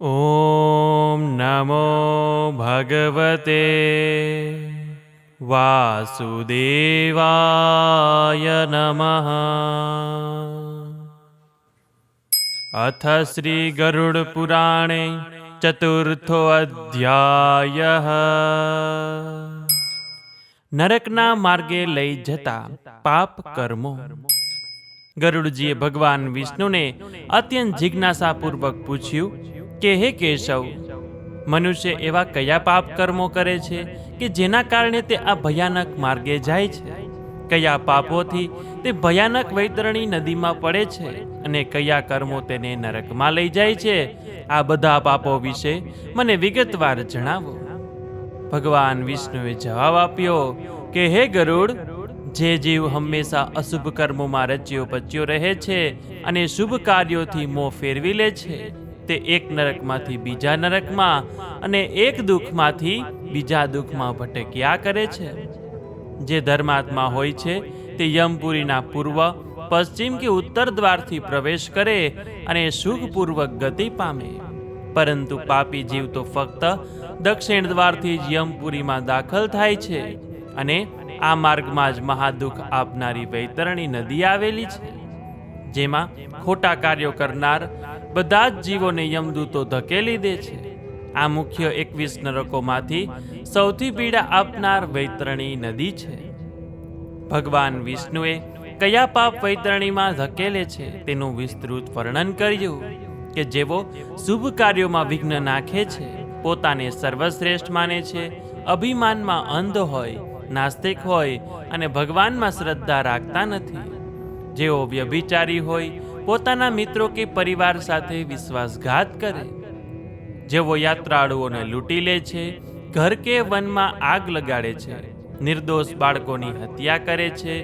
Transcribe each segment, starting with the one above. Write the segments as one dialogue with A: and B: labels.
A: ॐ नमो भगवते वासुदेवाय नमः अथ श्रीगरुडपुराणे ચતુર્થોઅધ્યાય નરકના માર્ગે લઈ જતા પાપ કર્મો ગરુડજીએ ભગવાન વિષ્ણુને અત્યંત જિજ્ઞાસાપૂર્વક પૂછ્યું કે હે કેશવ, મનુષ્ય એવા કયા પાપ કર્મો કરે છે કે જેના કારણે તે આ ભયાનક માર્ગે જાય છે? કયા પાપોથી તે ભયાનક વૈતરણી નદીમાં પડે છે અને કયા કર્મો તેને નરકમાં લઈ જાય છે? આ બધા પાપો વિશે મને વિગતવાર જણાવો. ભગવાન વિષ્ણુએ જવાબ આપ્યો કે, હે ગરુડ, જે જીવ હંમેશા અશુભ કર્મોમાં રચ્યો પચ્યો રહે છે અને શુભ કાર્યોથી મોં ફેરવી લે છે તે એક નરકમાંથી બીજા નરકમાં અને એક દુઃખમાંથી બીજા દુઃખમાં ભટક્યા કરે છે. જે ધર્માત્મા હોય છે, તે યમપુરીના પૂર્વ, પશ્ચિમ કે ઉત્તર દ્વારથી પ્રવેશ કરે અને સુખપૂર્વક ગતિ પામે. પરંતુ પાપી જીવ તો ફક્ત દક્ષિણ દ્વારથી જ યમપુરીમાં દાખલ થાય છે અને આ માર્ગમાં જ મહાદુઃખ આપનારી વૈતરણી નદી આવેલી છે. જેમાં ખોટા કાર્યો કરનાર બધા જ જીવોને યમદૂતો ધકેલી દે છે. આ મુખ્ય એકવીસ નરકોમાંથી સૌથી પીડા આપનાર વૈતરણી નદી છે. ભગવાન વિષ્ણુએ કયા પાપ વૈતરણીમાં ધકેલે છે તેનું વિસ્તૃત વર્ણન કર્યું કે જેવો શુભ કાર્યોમાં વિઘ્ન નાખે છે, પોતાને સર્વશ્રેષ્ઠ માને છે, અભિમાનમાં અંધ હોય, નાસ્તિક હોય અને ભગવાનમાં શ્રદ્ધા રાખતા નથી. જેઓ વ્યભિચારી હોય પોતાના મિત્રો કે પરિવાર સાથે વિશ્વાસઘાત કરે. જેઓ યાત્રાળુઓને લૂંટી લે છે, ઘર કે વનમાં આગ લગાડે છે, નિર્દોષ બાળકોની હત્યા કરે છે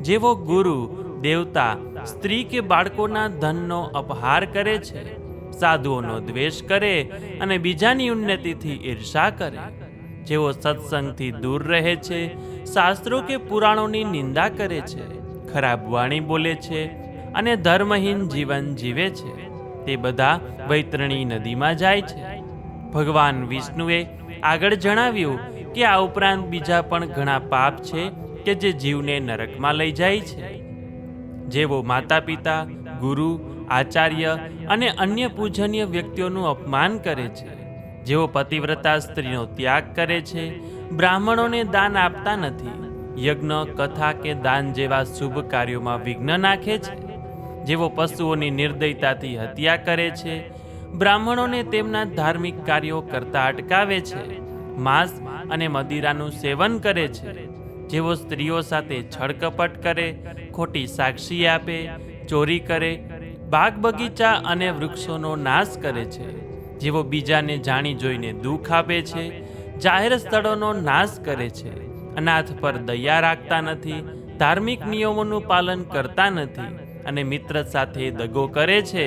A: જેવો ગુરુ, દેવતા, સ્ત્રી કે બાળકોના ધનનો અપહાર કરે છે, સાધુઓનો દ્વેષ કરે અને બીજાની ઉન્નતિથી ઈર્ષા કરે. જેઓ સત્સંગથી દૂર રહે છે, શાસ્ત્રો કે પુરાણોની નિંદા કરે છે, ખરાબ વાણી બોલે છે અને ધર્મહીન જીવન જીવે છે. તે બધા વૈતરણી નદીમાં જાય છે. ભગવાન વિષ્ણુએ આગળ જણાવ્યું કે આ ઉપરાંત બીજા પણ ઘણા પાપ છે કે જે જીવને નરકમાં લઈ જાય છે. જેવો માતા પિતા ગુરુ, આચાર્ય અને અન્ય પૂજનીય વ્યક્તિઓનું અપમાન કરે છે. જેઓ પતિવ્રતા સ્ત્રીનો ત્યાગ કરે છે, બ્રાહ્મણોને દાન આપતા નથી, યજ્ઞ, કથા કે દાન જેવા શુભ કાર્યોમાં વિઘ્ન નાખે છે. જેઓ પશુઓની નિર્દયતાથી હત્યા કરે છે, બ્રાહ્મણોને તેમના ધાર્મિક કાર્યો કરતા અટકાવે છે, માંસ અને મદિરાનું સેવન કરે છે, જેઓ સ્ત્રીઓ સાથે છળકપટ કરે, ખોટી સાક્ષી આપે, ચોરી કરે, બાગ બગીચા અને વૃક્ષોનો નાશ કરે છે, જેઓ બીજાને જાણી જોઈને દુઃખ આપે છે, જાહેર સ્થળોનો નાશ કરે છે, અનાથ પર દયા રાખતા નથી, ધાર્મિક નિયમોનું પાલન કરતા નથી અને મિત્ર સાથે દગો કરે છે,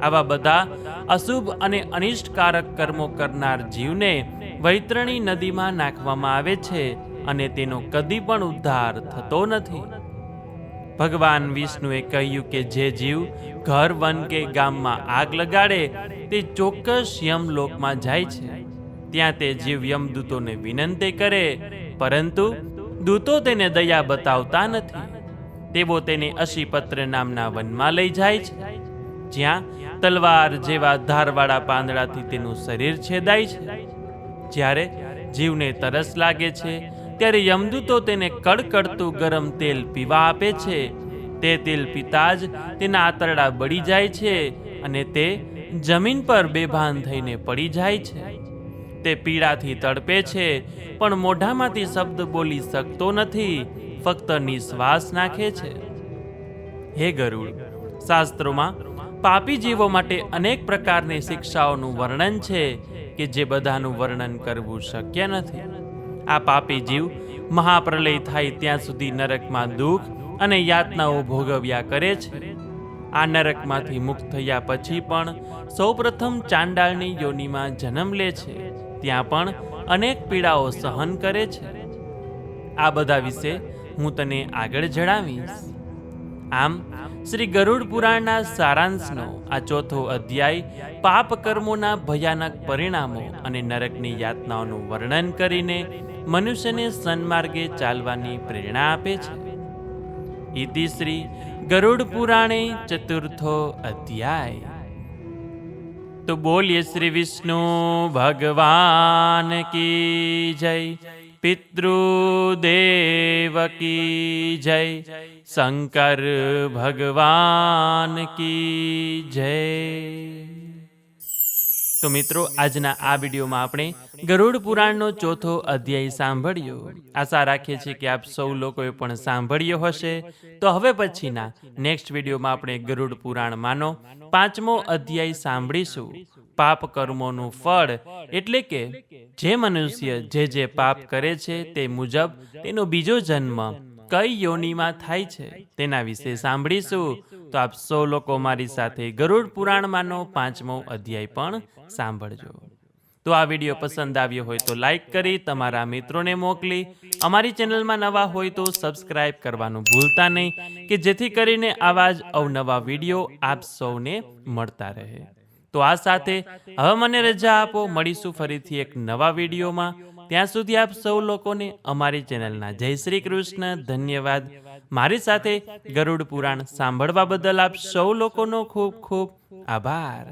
A: આવા બધા અશુભ અને અનિષ્ટકારક કર્મો કરનાર જીવને વૈતરણી નદીમાં નાખવામાં આવે છે અને તેનો કદી પણ ઉદ્ધાર થતો નથી. ભગવાન વિષ્ણુએ કહ્યું કે જે જીવ ઘર વન કે ગામમાં આગ લગાડે, તે ચોક્કસ યમલોકમાં જાય છે. ત્યાં તે જીવ યમદૂતોને વિનંતી કરે, પરંતુ દૂતો તેને દયા બતાવતા નથી. તેઓ તેને અશીપત્ર નામના વનમાં લઈ જાય છે. જ્યાં તલવાર જેવા ધારવાળા પાંદડાથી તેનું શરીર છેદાય છે. જ્યારે જીવને તરસ લાગે છે, ત્યારે યમદૂતો તેને કડકડતું ગરમ તેલ પીવા આપે છે. તે તેલ પીતા જ તેના આંતરડા બળી જાય છે અને તે જમીન પર બેભાન થઈને પડી જાય છે. તે પીડાથી તડપે છે, પણ મોઢામાંથી શબ્દ બોલી શકતો નથી. ફક્ત નિશ્વાસ નાખે છે. હે ગરુડ, શાસ્ત્રોમાં પાપી જીવો માટે અનેક પ્રકારની શિક્ષાઓનું વર્ણન છે કે જે બધાનું વર્ણન કરવું શક્ય નથી. આ પાપી જીવ મહાપ્રલય થાય ત્યાં સુધી નરકમાં દુઃખ અને યાતનાઓ ભોગવ્યા કરે છે. આ નરકમાંથી મુક્ત થયા પછી પણ સૌપ્રથમ ચાંડાળની યોનિમાં જન્મ લે છે. ત્યાં પણ અનેક પીડાઓ સહન કરે છે. આ બધા વિશે હું તને આગળ જણાવીશ. આમ, શ્રી ગરુડ પુરાણના સારાંશનો આ ચોથો અધ્યાય પાપ કર્મોના ભયાનક પરિણામો અને નરકની યાતનાઓનું વર્ણન કરીને મનુષ્યને સન્માર્ગે ચાલવાની પ્રેરણા આપે છે. ઇતિ શ્રી ગરુડ પુરાણે ચતુર્થો અધ્યાય. તો બોલીએ શ્રી વિષ્ણુ ભગવાન કી જય. પિતૃદેવ કી જય શંકર ભગવાન કી જય તો મિત્રો આજના આ વિડીયોમાં આપણે ગરુડ પુરાણનો ચોથો અધ્યાય સાંભળ્યો। આશા રાખીએ છીએ કે આપ સૌ લોકોએ પણ સાંભળ્યો હશે। તો હવે પછીના નેક્સ્ટ વિડીયોમાં આપણે ગરુડ પુરાણમાંનો પાંચમો અધ્યાય સાંભળીશું। પાપ કર્મોનું ફળ એટલે કે જે મનુષ્ય જે જે પાપ કરે છે તે મુજબ તેનો બીજો જન્મ કઈ યોનિમાં થાય છે તેના વિશે સાંભળીશું. તો આપ સૌ લોકો મારી સાથે ગરુડ પુરાણમાંનો પાંચમો અધ્યાય પણ સાંભળજો. તો આ વીડિયો પસંદ આવ્યો હોય તો લાઈક કરી, તમારા મિત્રોને મોકલી. અમારી ચેનલમાં નવા હોય તો સબસ્ક્રાઇબ કરવાનું ભૂલતા નહીં, કે જેથી કરીને આવા જ અવનવા વીડિયો આપ સૌને મળતા રહે. તો આ સાથે હવે મને રજા આપો, મળીશું ફરીથી એક નવા વિડીયોમાં. ત્યાં સુધી આપ સૌ લોકોને અમારી ચેનલના જય શ્રી કૃષ્ણ, ધન્યવાદ. મારી સાથે ગરુડ પુરાણ સાંભળવા બદલ આપ સૌ લોકોનો ખૂબ ખૂબ આભાર.